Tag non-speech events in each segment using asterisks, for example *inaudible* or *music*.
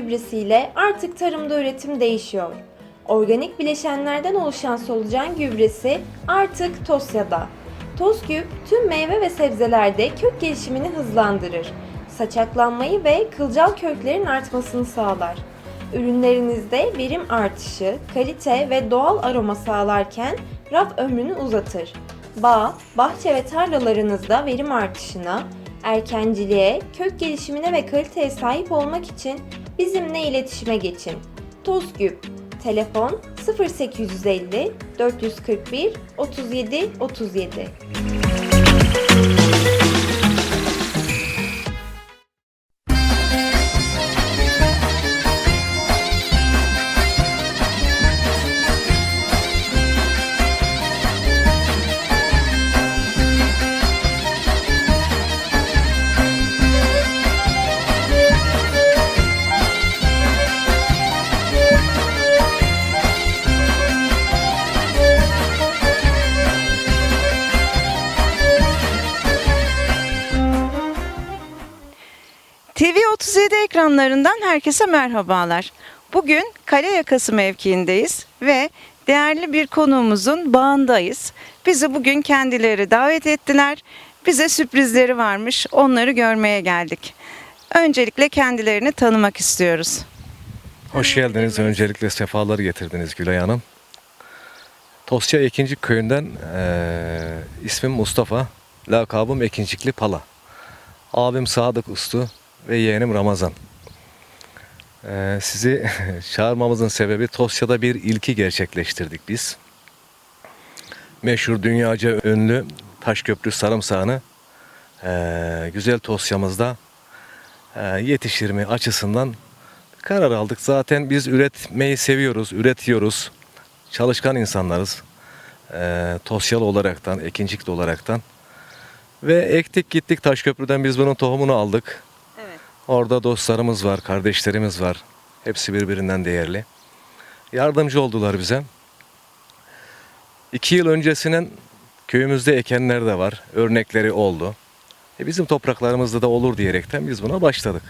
gübresiyle artık tarımda üretim değişiyor. Organik bileşenlerden oluşan solucan gübresi artık Tosya'da. Tozgüp tüm meyve ve sebzelerde kök gelişimini hızlandırır. Saçaklanmayı ve kılcal köklerin artmasını sağlar. Ürünlerinizde verim artışı, kalite ve doğal aroma sağlarken raf ömrünü uzatır. Bağ, bahçe ve tarlalarınızda verim artışına, erkenciliğe, kök gelişimine ve kaliteye sahip olmak için bizimle iletişime geçin. Tozgüp Telefon 0850 441 37 37 TV37 ekranlarından herkese merhabalar. Bugün Kale Yakası mevkiindeyiz ve değerli bir konuğumuzun bağındayız. Bizi bugün kendileri davet ettiler. Bize sürprizleri varmış. Onları görmeye geldik. Öncelikle kendilerini tanımak istiyoruz. Hoş geldiniz. Öncelikle sefalar getirdiniz Gülay Hanım. Tosya Ekincik köyünden eee ismim Mustafa. Lakabım Ekincikli Pala. Abim Sadık Ustu ve yeğenim Ramazan. Eee, sizi *laughs* çağırmamızın sebebi Tosya'da bir ilki gerçekleştirdik biz. Meşhur dünyaca ünlü Taşköprü sarımsağını eee, güzel Tosya'mızda eee, yetişir mi açısından karar aldık. Zaten biz üretmeyi seviyoruz, üretiyoruz. Çalışkan insanlarız. Ee, Tosyalı olaraktan, ekincikli olaraktan. Ve ektik gittik Taşköprü'den biz bunun tohumunu aldık. Orada dostlarımız var, kardeşlerimiz var. Hepsi birbirinden değerli. Yardımcı oldular bize. İki yıl öncesinin köyümüzde ekenler de var. Örnekleri oldu. E bizim topraklarımızda da olur diyerekten biz buna başladık.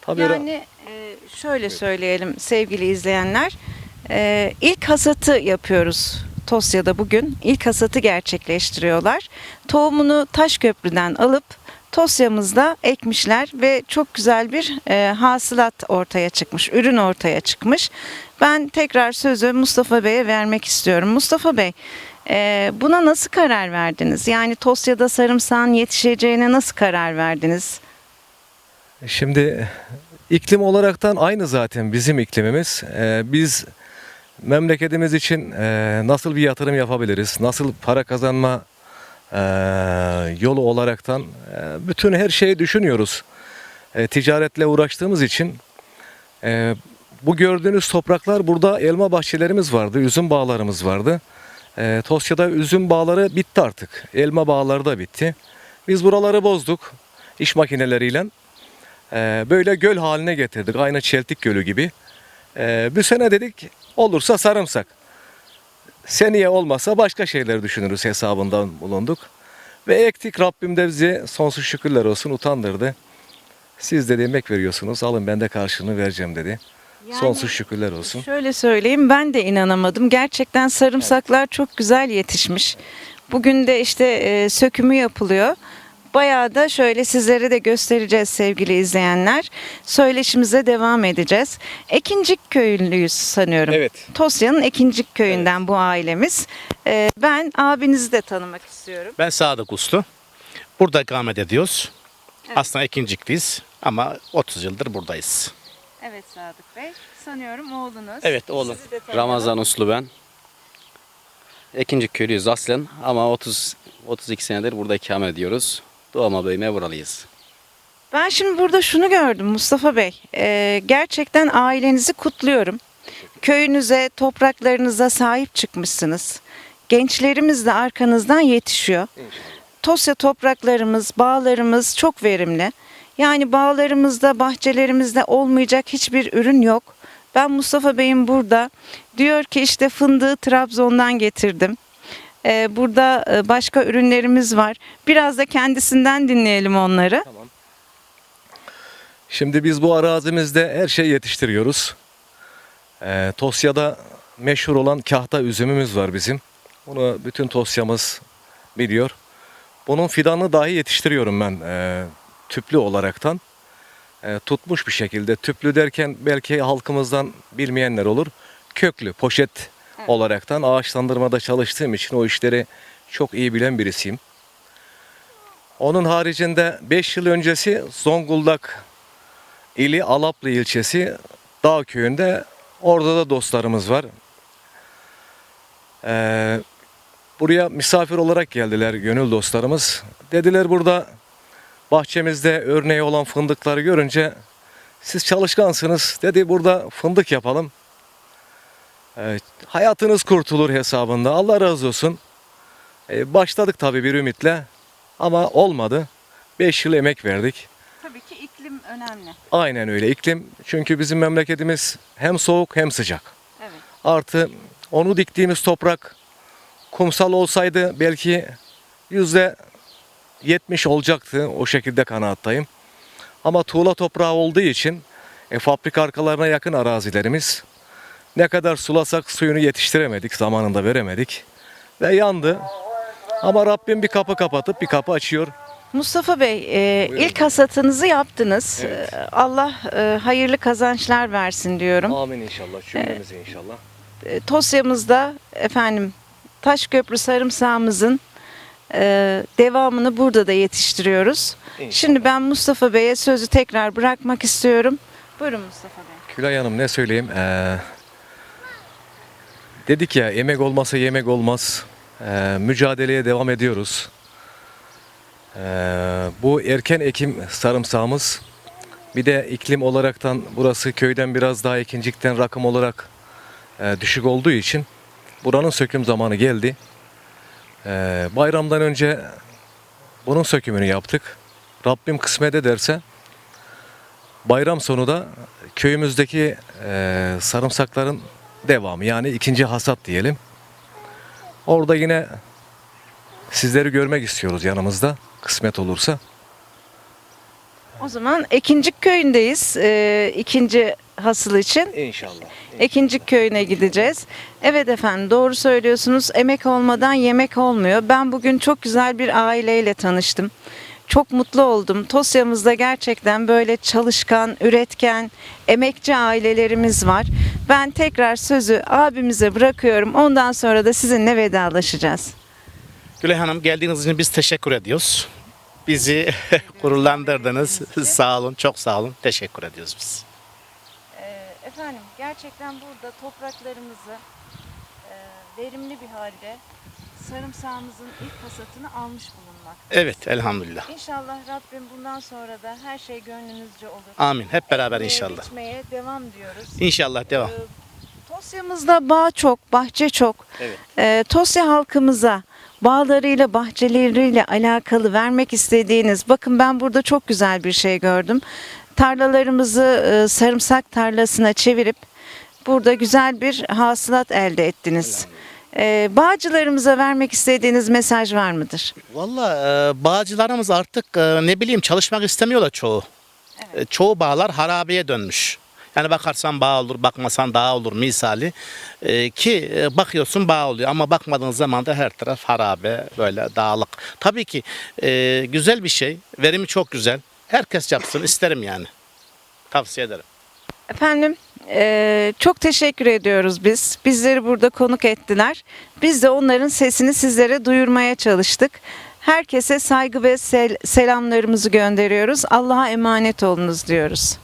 Tabii Yani e, şöyle söyleyelim sevgili izleyenler. E, ilk hasatı yapıyoruz Tosya'da bugün. İlk hasatı gerçekleştiriyorlar. Tohumunu Taşköprü'den alıp Tosya'mızda ekmişler ve çok güzel bir e, hasılat ortaya çıkmış, ürün ortaya çıkmış. Ben tekrar sözü Mustafa Bey'e vermek istiyorum. Mustafa Bey, e, buna nasıl karar verdiniz? Yani Tosya'da sarımsağın yetişeceğine nasıl karar verdiniz? Şimdi iklim olaraktan aynı zaten bizim iklimimiz. Ee, biz memleketimiz için e, nasıl bir yatırım yapabiliriz, nasıl para kazanma e, yolu olaraktan e, bütün her şeyi düşünüyoruz. E, ticaretle uğraştığımız için e, bu gördüğünüz topraklar burada elma bahçelerimiz vardı, üzüm bağlarımız vardı. E, Tosya'da üzüm bağları bitti artık. Elma bağları da bitti. Biz buraları bozduk iş makineleriyle. Ee, böyle göl haline getirdik. Aynı Çeltik Gölü gibi. Ee, bu sene dedik olursa sarımsak. Seneye olmasa başka şeyler düşünürüz hesabından bulunduk. Ve ektik Rabbim de bizi sonsuz şükürler olsun utandırdı. Siz dedi emek veriyorsunuz alın ben de karşılığını vereceğim dedi. Yani- Sonsuz şükürler olsun. Şöyle söyleyeyim ben de inanamadım. Gerçekten sarımsaklar çok güzel yetişmiş. Bugün de işte e, sökümü yapılıyor. Bayağı da şöyle sizlere de göstereceğiz sevgili izleyenler. Söyleşimize devam edeceğiz. Ekincik köylüyüz sanıyorum. Evet. Tosya'nın Ekincik köyünden bu ailemiz. E, ben abinizi de tanımak istiyorum. Ben Sadık Uslu. Burada ikamet ediyoruz. Aslında ikincikliyiz ama 30 yıldır buradayız. Evet Sadık Bey. Sanıyorum oğlunuz. Evet oğlum. Sizi de tanıyalım. Ramazan Uslu ben. Ekinci köylüyüz aslen ama 30 32 senedir burada ikamet ediyoruz. Doğma büyüme buralıyız. Ben şimdi burada şunu gördüm Mustafa Bey. Ee, gerçekten ailenizi kutluyorum. Köyünüze, topraklarınıza sahip çıkmışsınız. Gençlerimiz de arkanızdan yetişiyor. Tosya topraklarımız, bağlarımız çok verimli. Yani bağlarımızda, bahçelerimizde olmayacak hiçbir ürün yok. Ben Mustafa Bey'in burada diyor ki işte fındığı Trabzon'dan getirdim. Ee, burada e, başka ürünlerimiz var. Biraz da kendisinden dinleyelim onları. Şimdi biz bu arazimizde her şeyi yetiştiriyoruz. Ee, Tosya'da meşhur olan kahta üzümümüz var bizim. Bunu bütün Tosya'mız biliyor. Bunun fidanını dahi yetiştiriyorum ben e, tüplü olaraktan. E, tutmuş bir şekilde. Tüplü derken belki halkımızdan bilmeyenler olur. Köklü, poşet olaraktan ağaçlandırmada çalıştığım için o işleri çok iyi bilen birisiyim. Onun haricinde 5 yıl öncesi Zonguldak ili Alaplı ilçesi Dağ köyünde orada da dostlarımız var. Ee, buraya misafir olarak geldiler gönül dostlarımız. Dediler burada bahçemizde örneği olan fındıkları görünce siz çalışkansınız dedi burada fındık yapalım. Ee, hayatınız kurtulur hesabında Allah razı olsun. Ee, başladık tabii bir ümitle ama olmadı. 5 yıl emek verdik. Tabii ki iklim önemli. Aynen öyle iklim çünkü bizim memleketimiz hem soğuk hem sıcak. Evet. Artı onu diktiğimiz toprak kumsal olsaydı belki yüzde 70 olacaktı o şekilde kanaattayım. Ama tuğla toprağı olduğu için e, fabrika arkalarına yakın arazilerimiz ne kadar sulasak suyunu yetiştiremedik zamanında veremedik ve yandı. Ama Rabbim bir kapı kapatıp bir kapı açıyor. Mustafa Bey, e, Buyurun. ilk hasatınızı yaptınız. Evet. E, Allah e, hayırlı kazançlar versin diyorum. Amin inşallah cümlemize inşallah. E, Tosya'mızda efendim Taşköprü sarımsağımızın e, devamını burada da yetiştiriyoruz. İnşallah. Şimdi ben Mustafa Bey'e sözü tekrar bırakmak istiyorum. Buyurun Mustafa Bey. Külay Hanım ne söyleyeyim? Ee, dedik ya yemek olmasa yemek olmaz. Ee, mücadeleye devam ediyoruz. Ee, bu erken ekim sarımsağımız bir de iklim olaraktan burası köyden biraz daha ikincikten rakım olarak e, düşük olduğu için buranın söküm zamanı geldi. Ee, bayramdan önce bunun sökümünü yaptık. Rabbim kısmet ederse bayram sonu da köyümüzdeki e, sarımsakların devamı yani ikinci hasat diyelim. Orada yine sizleri görmek istiyoruz yanımızda kısmet olursa. O zaman Ekincik köyündeyiz. E, ikinci hasıl için. İnşallah. Ekincik köyüne gideceğiz. Evet efendim doğru söylüyorsunuz. Emek olmadan yemek olmuyor. Ben bugün çok güzel bir aileyle tanıştım. Çok mutlu oldum. Tosya'mızda gerçekten böyle çalışkan, üretken, emekçi ailelerimiz var. Ben tekrar sözü abimize bırakıyorum. Ondan sonra da sizinle vedalaşacağız. Gülay Hanım geldiğiniz için biz teşekkür ediyoruz. Bizi *laughs* gururlandırdınız. sağ olun, çok sağ olun. Teşekkür ediyoruz biz. efendim gerçekten burada topraklarımızı e, verimli bir halde sarımsağımızın ilk hasatını almış bulunmakta. Evet, elhamdülillah. İnşallah Rabbim bundan sonra da her şey gönlünüzce olur. Amin. Hep beraber Ekmeğe, inşallah. biçmeye devam diyoruz. İnşallah devam. Ee, Tosya'mızda bağ çok, bahçe çok. Evet. Ee, Tosya halkımıza bağlarıyla, bahçeleriyle alakalı vermek istediğiniz, bakın ben burada çok güzel bir şey gördüm. Tarlalarımızı e, sarımsak tarlasına çevirip burada güzel bir hasılat elde ettiniz. Ee, bağcılarımıza vermek istediğiniz mesaj var mıdır? Valla e, bağcılarımız artık e, ne bileyim çalışmak istemiyorlar çoğu. E, çoğu bağlar harabeye dönmüş. Yani bakarsan bağ olur, bakmasan dağ olur misali. E, ki e, bakıyorsun bağ oluyor ama bakmadığın zaman da her taraf harabe, böyle dağlık. Tabii ki e, güzel bir şey, verimi çok güzel. Herkes yapsın isterim yani. Tavsiye ederim. Efendim eee, çok teşekkür ediyoruz biz. Bizleri burada konuk ettiler. Biz de onların sesini sizlere duyurmaya çalıştık. Herkese saygı ve sel- selamlarımızı gönderiyoruz. Allah'a emanet olunuz diyoruz.